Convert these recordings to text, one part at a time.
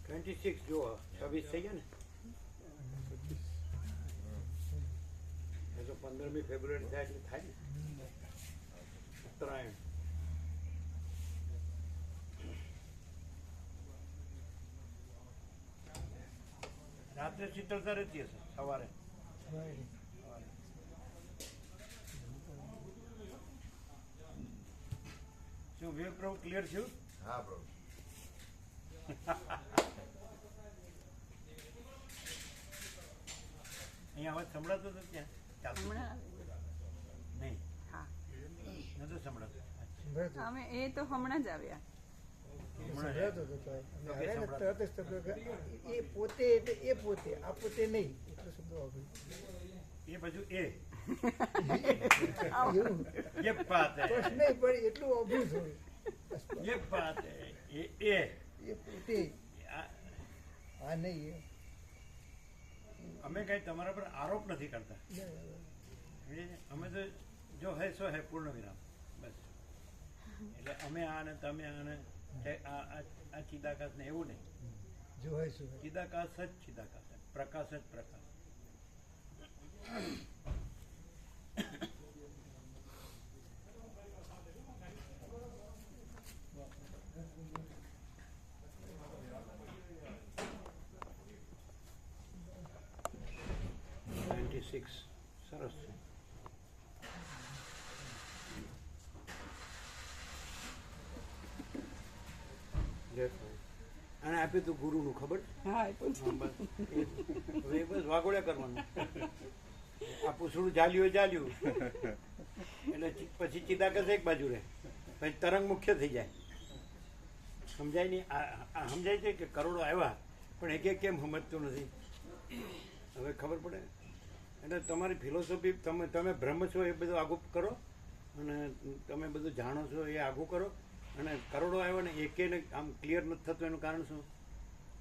Twenty six જુઓ છવ્વીસ થઈ ગયા ને? પંદરમી ફેબ્રુઆરી થાય એટલે થાય ને ઉત્તરાયણ. રાત્રે શીતળતા રહેતી હશે સવારે. શું વેવ પ્રભુ ક્લિયર થયું? હા પ્રભુ અહીંયા અવાજ સંભળાતો હતો ત્યાં? ચાલતું? નહીં? હા. નતો સંભળાતો. અમે એ તો હમણાં જ આવ્યા. તરત જ શબ્દ કે એ પોતે એટલે એ પોતે આ પોતે નહીં એટલો શબ્દ વાપર્યો. એ બાજુ એ એવું ये बात है બસ નહીં પણ એટલું વાપર્યું થોડું ये बात है ये ए એ પોતે આ- આ નહીં એ. અમે કઈ તમારા પર આરોપ નથી કરતા સમજ્યા છે? અમે તો જો હે સો હે પૂર્ણ વિરામ બસ એટલે અમે આને તમે આને તે આ આ આ ચિદાકાશ ને એવું નહીં. જોવાય છે. ચિદાકાશ જ ચિદાકાશ પ્રકાશ જ પ્રકાશ નાઇન્ટી સિક્સ સરસ છે અને આપ્યું તું ગુરુનું ખબર? હવે બસ વાગોળ્યા કરવાનું. આ પૂછડું જાલ્યું હોય જાલ્યું. એટલે પછી ચિદાકસ એક બાજુ રહે. પછી તરંગ મુખ્ય થઈ જાય. સમજાય નહીં? આ આ સમજાય છે કે કરોડો આવ્યા પણ એક એક કેમ સમજતું નથી? હવે ખબર પડે. એટલે તમારી ફિલોસોફી તમે તમે બ્રહ્મ છો એ બધું આગું કરો. અને તમે બધું જાણો છો એ આગું કરો. અને કરોડો આવ્યો ને એકે આમ ક્લિયર નથી થતું એનું કારણ શું?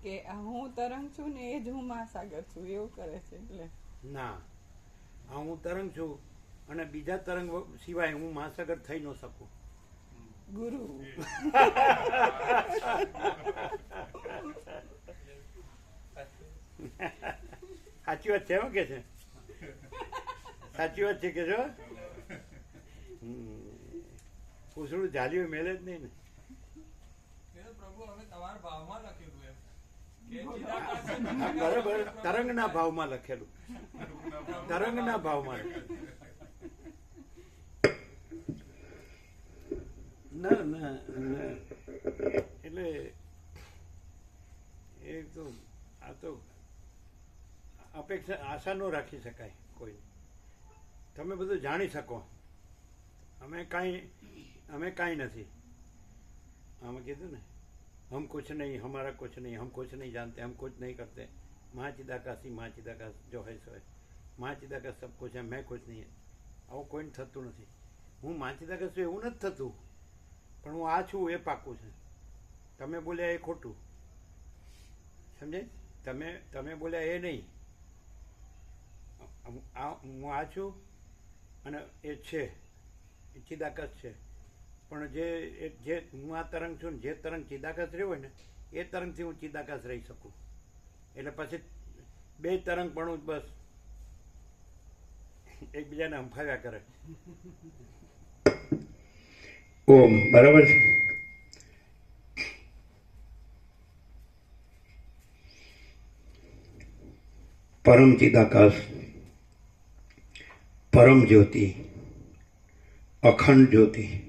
કે હું તરંગ છું ને એ જ હું મહાસાગર છું એવું કરે છે એટલે. ના. હા હું તરંગ છું અને બીજા તરંગ સિવાય હું મહાસાગર થઈ ન શકું. ગુરુ. સાચી વાત છે એમ કે છે? સાચી વાત છે કે જો? હમ. પૂછડું જાલ્યું મેલે જ નહીં ને. પ્રભુ હવે તમારા ભાવમાં લખેલું એમ. બરાબર. તરંગના ભાવમાં લખેલું. તરંગના ભાવમાં ના ના ના. એટલે એ તો આ તો અપેક્ષા આશા ન રાખી શકાય કોઈ તમે બધું જાણી શકો. અમે કાંઈ અમે કાંઈ નથી આમાં કીધું ને हम कुछ नहीं हमारा कुछ नहीं हम कुछ नहीं जानते हम कुछ नहीं करते મહાચિદાકાશી મહાચિદાકાશ જો હૈ સો હૈ મહાચિદાકાશ સબ કુછ હૈ મેં કુછ નહીં હૈ આવું કોઈને થતું નથી હું મહાચિદાકાશ છું એવું નથી થતું પણ હું આ છું એ પાકું છે તમે બોલ્યા એ ખોટું સમજે તમે તમે બોલ્યા એ નહીં હું આ હું આ છું અને એ છે એ ચિદાકાશ છે પણ જે એક જે હું આ તરંગ છું ને જે તરંગ ચિદાકાશ રહ્યો હોય ને, એ તરંગથી હું ચિદાકાશ રહી શકું. એટલે પછી બે તરંગ પણ બસ એકબીજાને હંફાવ્યા કરે. ઓમ, બરાબર છે? પરમ ચિદાકાશ, પરમ જ્યોતિ, અખંડ જ્યોતિ.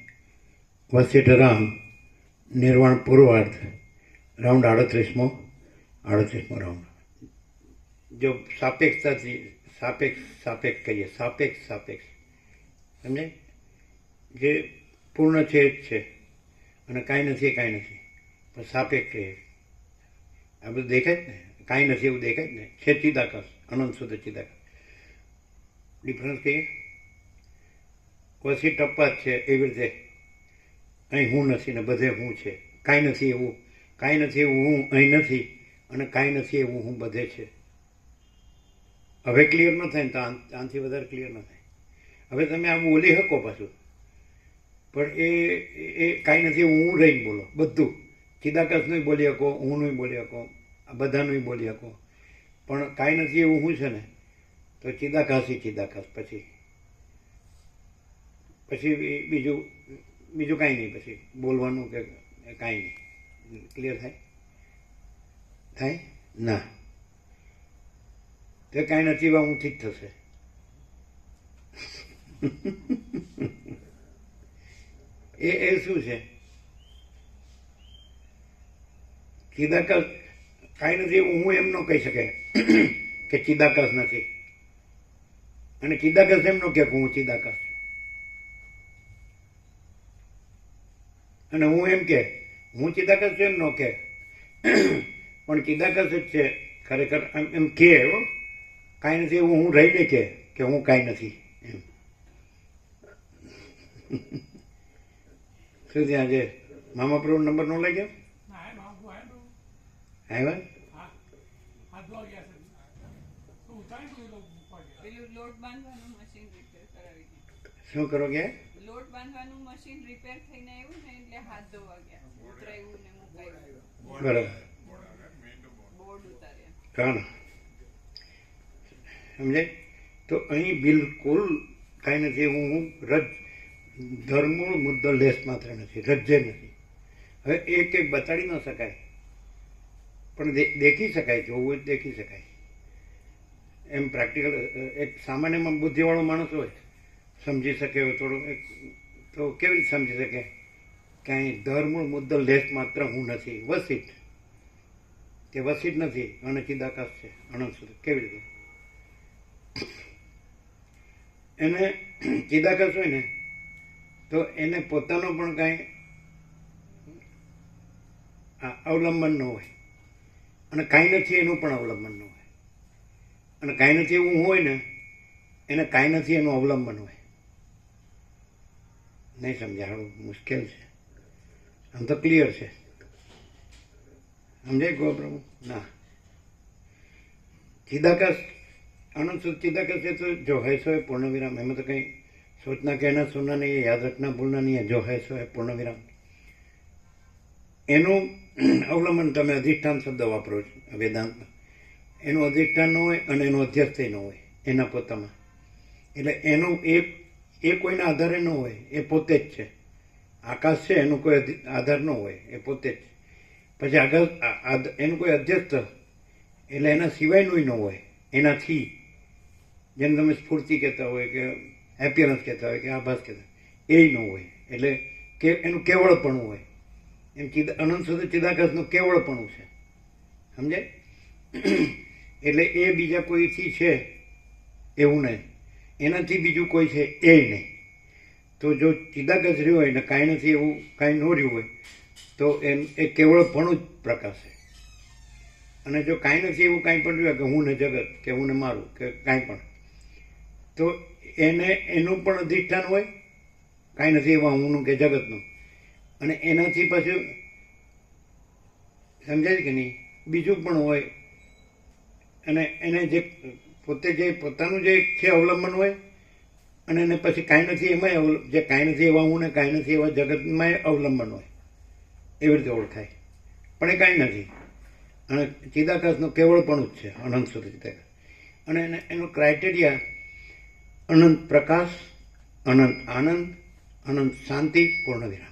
વસીઠરામ નિર્વાણ પૂર્વાર્થ રાઉન્ડ આડત્રીસમો આડત્રીસમો રાઉન્ડ. જો સાપેક્ષતાથી સાપેક્ષ સાપેક્ષ કહીએ, સાપેક્ષ સાપેક્ષ. સમજે? જે પૂર્ણ છે જ છે. અને કાંઈ નથી કાંઈ નથી. પણ સાપેક્ષ કહીએ આ બધું દેખાય જ ને? કાંઈ નથી એવું દેખાય જ ને? છે ચિદાકાશ, અનંત શુદ્ધ ચિદાકાશ. ડિફરન્સ કહીએ? કોશી ટપ્પા જ છે એવી રીતે. અહીં હું નથી ને બધે હું છે. કાંઈ નથી એવું, કાંઈ નથી એવું હું અહીં નથી અને કાંઈ નથી એવું હું બધે છે. હવે ક્લિયર ન થાય ને તો આનાથી વધારે ક્લિયર ન થાય. હવે તમે આમ બોલી શકો પાછું. પણ એ એ કાંઈ નથી હું રહીને બોલો, બધું. ચિદાકાશનું બોલી શકો હુંનું બોલી શકો, આ બધાનું બોલી શકો. પણ કાંઈ નથી એવું હું છે ને, તો ચિદાકાશ ચિદાકાશ પછી. પછી બીજું બીજું કાંઈ નહીં પછી. બોલવાનું કે કાંઈ નહીં. ક્લિયર થાય? થાય? ના. તે કાંઈ નથી ઊંથી જ થશે. એ એ શું છે? ચિદાકાશ કાંઈ નથી, હું એમ ન કહી શકે કે ચિદાકાશ નથી. અને ચિદાકાશ એમ ન કે હું ચિદાકાશ અને હું એમ કે હું ચિદાકાશ છું એમ ન કે પણ ચિદાકાશ જ છે ખરેખર એમ કે કાંઈ નથી એવું હું રહીને કે કે હું કાંઈ નથી એમ. શું ત્યાં છે મામા પ્રભુ નંબર નો લઈ ગયો? આવ્યા? શું કરો કે? લોટ બાંધવાનું મશીન રિપેર થઈને આવ્યું હાથ ધોવા ગયા. ઉતરાયું ને મુકાયું બરાબર. બોર્ડ ઉતાર્યા. કારણ સમજે તો અહીં બિલકુલ કાંઈ નથી હું રજ ધર્મૂળ મુદ્દો લેસ માત્ર નથી રજ્જે નથી. હવે એ એક બતાડી ન શકાય. પણ દેખી શકાય જોવું હોય દેખી શકાય. એમ પ્રેક્ટિકલ એક સામાન્યમાં બુદ્ધિવાળો માણસ હોય સમજી શકે હોય થોડું એક તો કેવી રીતે સમજી શકે? કે અહીં ધર્મૂળ મુદ્દો લેસ માત્ર હું નથી, વસિત. તે વસિત નથી, અને ચિદાકાશ છે, અનંત સુધી. કેવી રીતે? એને ચિદાકાશ હોય ને, તો એને પોતાનો પણ કાંઈ અવલંબન ન હોય. અને કાંઈ નથી એનું પણ અવલંબન ન હોય. અને કાંઈ નથી એવું હોય ને, એને કાંઈ નથી એનું અવલંબન હોય. નહીં સમજાવું મુશ્કેલ છે. આમ તો ક્લિયર છે. સમજાય ગોપ્રભુ ના. ચિદાકાશ અનંત ચિદાકાશ એ તો જો હૈસો એ પૂર્ણવિરામ. એમાં તો કંઈ સોચના કહેના સુના નહીં, યાદ રખના ભૂલના નહીં જો હૈસો એ પૂર્ણવિરામ. એનું અવલંબન તમે અધિષ્ઠાન શબ્દ વાપરો છો, વેદાંતમાં. એનું અધિષ્ઠાન ન હોય અને એનો અધ્યક્ષય ન હોય, એના પોતામાં. એટલે એનું એ એ કોઈના આધારે ન હોય, એ પોતે જ છે. આકાશ છે, એનું કોઈ આધાર ન હોય, એ પોતે જ. પછી આગળ એનું કોઈ અધ્યક્ષ એટલે એના સિવાયનું ન હોય, એનાથી. જેમ તમે સ્ફૂર્તિ કહેતા હોય કે હેપીનેસ કહેતા હોય કે આભાસ કહેતા એ ન હોય. એટલે કે, એનું કેવળપણું હોય. એમ ચિદ, અનંત સુધી ચિદાકાશનું કેવળપણું છે. સમજાય? એટલે એ બીજા કોઈથી છે? એવું નહીં. એનાથી બીજું કોઈ છે? એ નહીં. તો જો ચિદાકાશ રહ્યું હોય ને કાંઈ નથી એવું, કાંઈ ન રહ્યું હોય, તો એમ, એ કેવળપણું જ પ્રકાશે અને જો કાંઈ નથી એવું, કાંઈ પણ રહ્યું કે હું ને જગત, કે હું ને મારું, કે કાંઈ પણ, તો એને, એનું પણ અધિષ્ઠાન હોય, કાંઈ નથી એવા હુંનું કે જગતનું. અને એનાથી પાછું, સમજાય કે નહીં? બીજું પણ હોય, અને એને જે પોતે જે પોતાનું જે છે અવલંબન હોય અને એને પછી કાંઈ નથી અવલ- જે કાંઈ નથી એવા હું ને કાંઈ નથી એવા જગતમાંય અવલંબન હોય. એવી રીતે ઓળખાય. પણ એ કાંઈ નથી. અને ચિદાકાશનું કેવળપણું જ છે અનંત સુધી ચિદાકાશ અને એને એનું ક્રાઇટેરિયા અનંત પ્રકાશ અનંત આનંદ અનંત શાંતિ પૂર્ણ વિરામ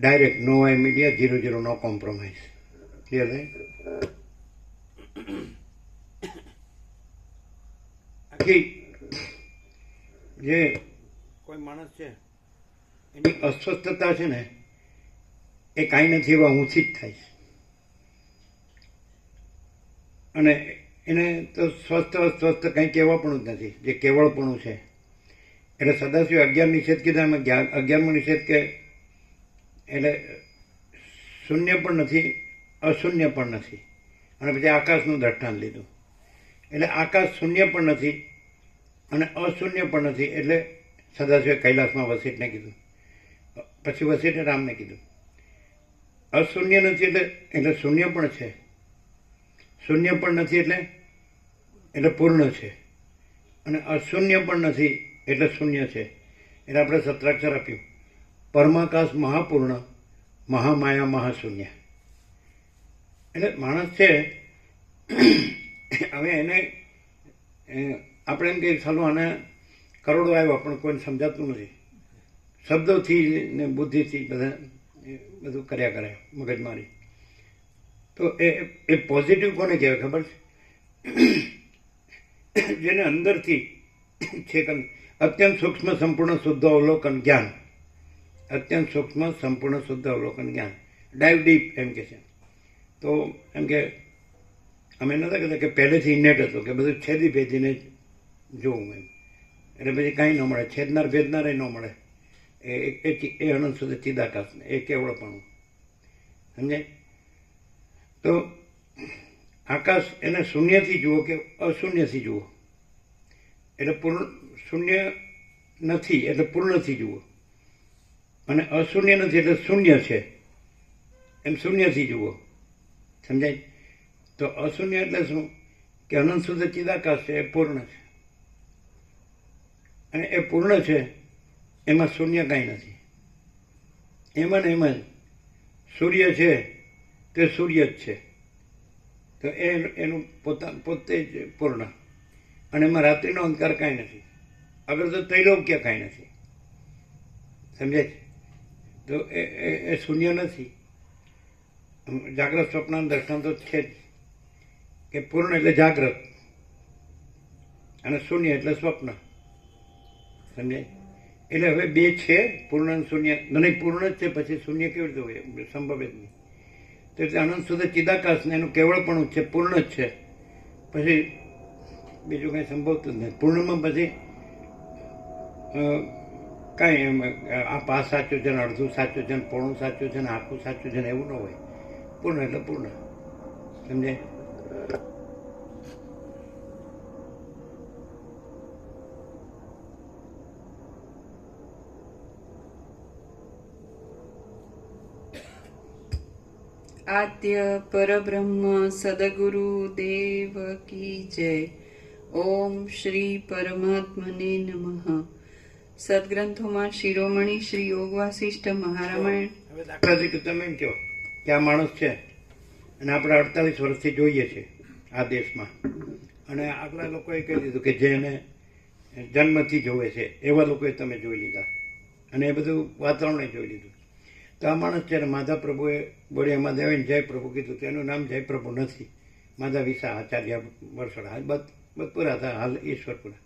ડાયરેક્ટ નો media zero zero no compromise clear થાય? આખી જે કોઈ માણસ છે? એની અસ્વસ્થતા છે ને એ કાંઈ નથી એવા ઊંચી જ થાય છે. અને એને તો સ્વસ્થ અસ્વસ્થ કંઈ કહેવાપણું જ નથી જે કેવળપણું છે. એટલે સદાશિવ અગિયાર નિષેધ કીધા એમાં જ્ઞાન- અગિયારમો નિષેધ કે એટલે શૂન્ય પણ નથી અશૂન્ય પણ નથી. અને પછી આકાશનું દ્રષ્ટાંત લીધું. એટલે આકાશ શૂન્ય પણ નથી અને અશૂન્ય પણ નથી, એટલે સદાશિવે કૈલાસમાં વસિષ્ઠને કીધું. પછી વસિષ્ઠે રામને કીધું. અશૂન્ય નથી એટલે એટલે શૂન્ય પણ છે. શૂન્ય પણ નથી એટલે એટલે પૂર્ણ છે. અને અશૂન્ય પણ નથી એટલે શૂન્ય છે. એટલે આપણે સત્રાક્ષર આપ્યું. પરમાકાશ મહાપૂર્ણ, મહામાયા મહાશૂન્ય. એટલે માણસ છે, હવે એને આપણે એમ કહીએ ચાલો આને કરોડો આવ્યો, પણ કોઈને સમજાતું નથી. શબ્દોથી ને બુદ્ધિથી બધા બધું કર્યા કરે, મગજમારી. તો એ એ પોઝિટિવ કોને કહેવાય ખબર છે? જેને અંદરથી છે અત્યંત સૂક્ષ્મ સંપૂર્ણ શુદ્ધ અવલોકન જ્ઞાન. અત્યંત સૂક્ષ્મ સંપૂર્ણ શુદ્ધ અવલોકન જ્ઞાન. ડાઈવ ડીપ એમ કે છે. તો એમ કે અમે નતા કહેતા કે પહેલેથી ઇનેટ હતો, કે બધું છેદી ભેદીને જ જોવું એમ. એટલે પછી કાંઈ ન મળે, છેદનાર, ભેદનારે ન મળે. એ એ- અનંત સુધી ચિદાકાશ એ કેવળપણું. સમજાય? તો આકાશ એને શૂન્યથી જુઓ કે અશૂન્યથી જુઓ? એટલે પૂર્ણ શૂન્ય નથી, એટલે પૂર્ણથી જુઓ. અને અશૂન્ય નથી એટલે શૂન્ય છે. એમ શૂન્યથી જુઓ. સમજાય? તો અશૂન્ય એટલે શું? કે અનંત સુધી ચિદાકાશ છે એ પૂર્ણ છે. અને એ પૂર્ણ છે, એમાં શૂન્ય કાંઈ નથી. એમાં ને એમાં સૂર્ય છે તે સૂર્ય જ છે. તો એ એનું પોતા, પોતે જ પૂર્ણ. અને એમાં રાત્રિનો અંધકાર કાંઈ નથી. આગળ તો ત્રૈલોક્ય કાંઈ નથી. સમજાય છે? તો એ, એ- શૂન્ય નથી. જાગ્રત સ્વપ્ન તો છે જ. કે પૂર્ણ એટલે જાગ્રત. અને શૂન્ય એટલે સ્વપ્ન. સમજાય? એટલે હવે બે છે પૂર્ણ શૂન્ય નહીં પૂર્ણ જ છે, પછી શૂન્ય કેવી રીતે હોય? સંભવ જ નહીં. તો એટલે અનંત સુધી ચિદાકાશ ને એનું કેવળપણું છે, પૂર્ણ જ છે. પછી બીજું કંઈ સંભવતું જ નથી પૂર્ણમાં પછી કાંઈ એમ, આ પા સાચું છે ને અડધું સાચું છે ને પોણું સાચું છે ને આખું સાચું છે ને એવું ન હોય. પૂર્ણ એટલે પૂર્ણ. સમજાય? આદ્ય પરબ્રહ્મ સદગુરુ દેવ કી જય ઓમ શ્રી પરમાત્મને નમઃ સદગ્રંથોમાં શિરોમણી શ્રી યોગ વાસિષ્ઠ મહારામાયણ તમે એમ કહો કે આ માણસ છે અને આપણે અડતાલીસ વર્ષથી જોઈએ છે આ દેશમાં. અને આગલા લોકોએ કહી દીધું કે જેને જન્મથી જોવે છે, એવા લોકોએ તમે જોઈ લીધા. અને એ બધું વાતાવરણે જોઈ લીધું. તો આ માણસ ને માધા પ્રભુએ બોડિયા મહાદેવે જય પ્રભુ કીધું તેનું નામ જય પ્રભુ નથી. માધા વિશા આચાર્ય વરસડા. હાલ બધ બદપુરા હતા, હાલ ઈશ્વરપુરા.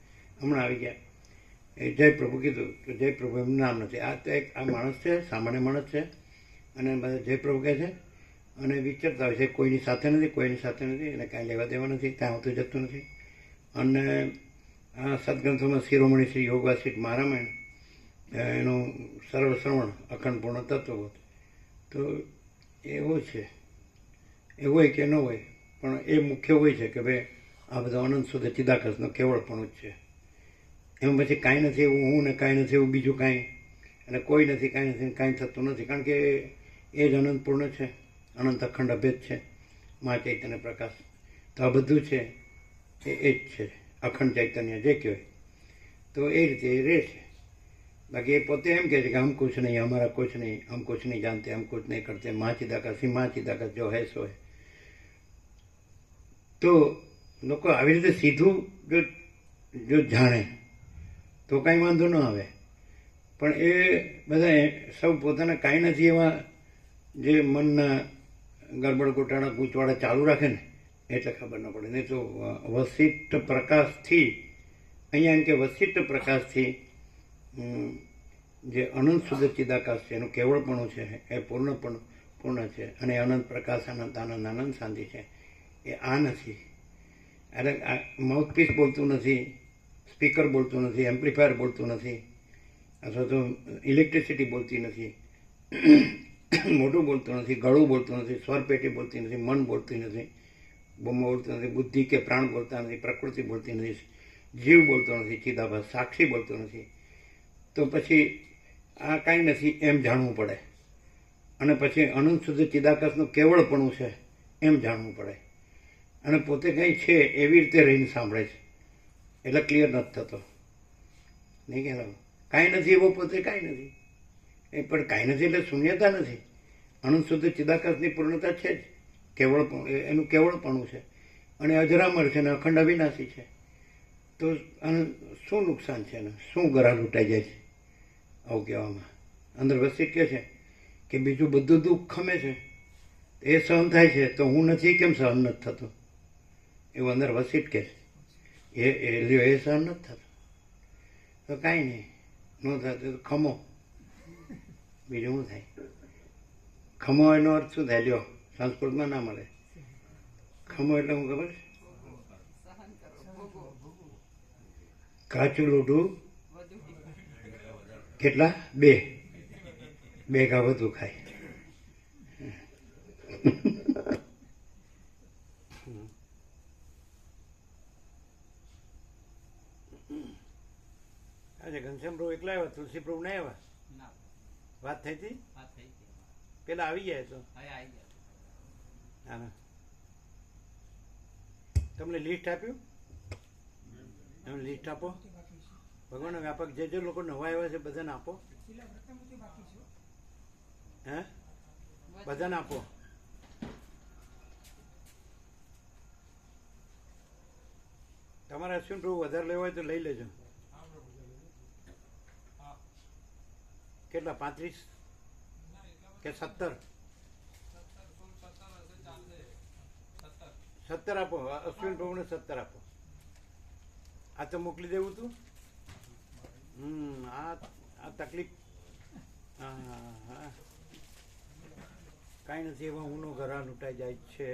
હમણાં આવી ગયા. એ જય પ્રભુ કીધું તો જય પ્રભુ એમનું નામ નથી. આ એક, આ માણસ છે, સામાન્ય માણસ છે. અને બધા જય પ્રભુ કહે છે. અને વિચારતા હોય છે કોઈની સાથે નથી, કોઈની સાથે નથી, એને કાંઈ લેવા દેવા નથી, કાંઈ આવતું જતું નથી. અને આ સદગ્રંથોમાં શિરોમણી શ્રી યોગવાસી મહારામાયણ એનું સરળ શ્રવણ અખંડ પૂર્ણ તત્વબોધ તો એવું છે. એ હોય કે ન હોય, પણ એ મુખ્ય હોય છે કે ભાઈ આ બધા અનંત સુધી ચિદાકસનો કેવળપણું જ છે. એમાં પછી કાંઈ નથી એવું હું ને કાંઈ નથી એવું બીજું કાંઈ. અને કોઈ નથી, કાંઈ નથી કાંઈ થતું નથી. કારણ કે એ જ અનંતપૂર્ણ છે. અનંત અખંડ અભેદ છે. મા ચૈતન્ય પ્રકાશ. તો આ બધું છે એ એ જ છે. અખંડ ચૈતન્ય જે કહેવાય. તો એ રીતે એ રહે છે. બાકી એ પોતે એમ કહે છે કે આમ કુછ નહીં, અમારા કુછ નહીં આમ કુછ નહીં જાનતે હમ કુછ નહીં કરતે, મા ચિદાકસ ही મા ચિદાકસ જો હૈ સો હૈ. તો લોકો આવી રીતે સીધું જો જો જાણે, તો કાંઈ વાંધો ન આવે. પણ એ બધા સૌ પોતાના કાંઈ નથી એવા જે મનના ગરબડ ગોટાળા ગૂંચવાડા ચાલુ રાખે ને, એટલે ખબર ન પડે. નહીં તો વસિષ્ઠ પ્રકાશથી, અહીંયા એમ કે વસિષ્ઠ પ્રકાશથી જે અનંત શુદ્ધ ચિદાકાશ છે, એનું કેવળપણું છે, એ પૂર્ણપણ, પૂર્ણ છે. અને અનંત પ્રકાશ, અનંત આનંદ આનંદ શાંતિ છે. એ આ નથી. અરે આ માઉથપીસ બોલતું નથી સ્પીકર બોલતું નથી એમ્પ્લીફાયર બોલતું નથી. અથવા તો ઇલેક્ટ્રિસિટી બોલતી નથી. મોઢું બોલતું નથી, ગળું બોલતું નથી, સ્વરપેટી બોલતી નથી, મન બોલતી નથી. બમ્મો બોલતું નથી, બુદ્ધિ કે પ્રાણ બોલતા નથી, પ્રકૃતિ બોલતી નથી. જીવ બોલતો નથી, ચિદાભાસ, સાક્ષી બોલતો નથી. તો પછી આ કાંઈ નથી, એમ જાણવું પડે. અને પછી અનંત સુધી ચિદાકાશનું કેવળપણું છે, એમ જાણવું પડે. અને પોતે કંઈ છે, એવી રીતે રહીને સાંભળે છે. એટલે ક્લિયર નથી થતો. નહીં કહેવાય કાંઈ નથી એવો પોતે, કાંઈ નથી. એ પણ કાંઈ નથી એટલે શૂન્યતા નથી. અનંત શુદ્ધ ચિદાકાશની પૂર્ણતા છે જ. કેવળ એનું કેવળપણું છે. અને અજરામર છે અને અખંડ અવિનાશી છે. તો શું નુકસાન છે એને શું ગરા લૂંટાઈ જાય છે? આવું કહેવામાં. અંદર વસ્તી કહે છે કે બીજું બધું દુઃખ ખમે છે. એ સહન થાય છે તો હું નથી, કેમ સહન નથી થતું? એવું અંદર વસીટ કહે છે. એ એ લ્યો, એ સહન નથી થતું. તો કાંઈ નહીં. ન થતું તો ખમો. બીજું શું થાય? ખમો એનો અર્થ શું થાય? લ્યો, સંસ્કૃતમાં ના મળે. ખમો એટલે હું ખબર છે? કાચું લોઢું કેટલા? બે. બે ઘા વધુ ખાય. આજે ઘનશ્યામ પ્રભુ એકલા આવ્યા? તુલસી પ્રભુ નહીં આવ્યા? વાત થઈ હતી? વાત થઈ પેલા આવી ગયા તો ના ના. તમને લિસ્ટ આપ્યું? એમને લિસ્ટ આપો? ભગવાનના વ્યાપક જે જે લોકો નવા આવ્યા છે, બધાને આપો. હે? બધાને આપો. તમારે અશ્વિન પ્રભુ વધારે લેવા હોય તો લઈ લેજો. કેટલા, પાંત્રીસ? કે સત્તર? સત્તર આપો. અશ્વિન પ્રભુને સત્તર આપો. આ તો મોકલી દેવું તું. હમ આ આ તકલીફ. હા હા કાંઈ નથી એમાં ઊનો ઘરા લૂંટાઈ જાય છે.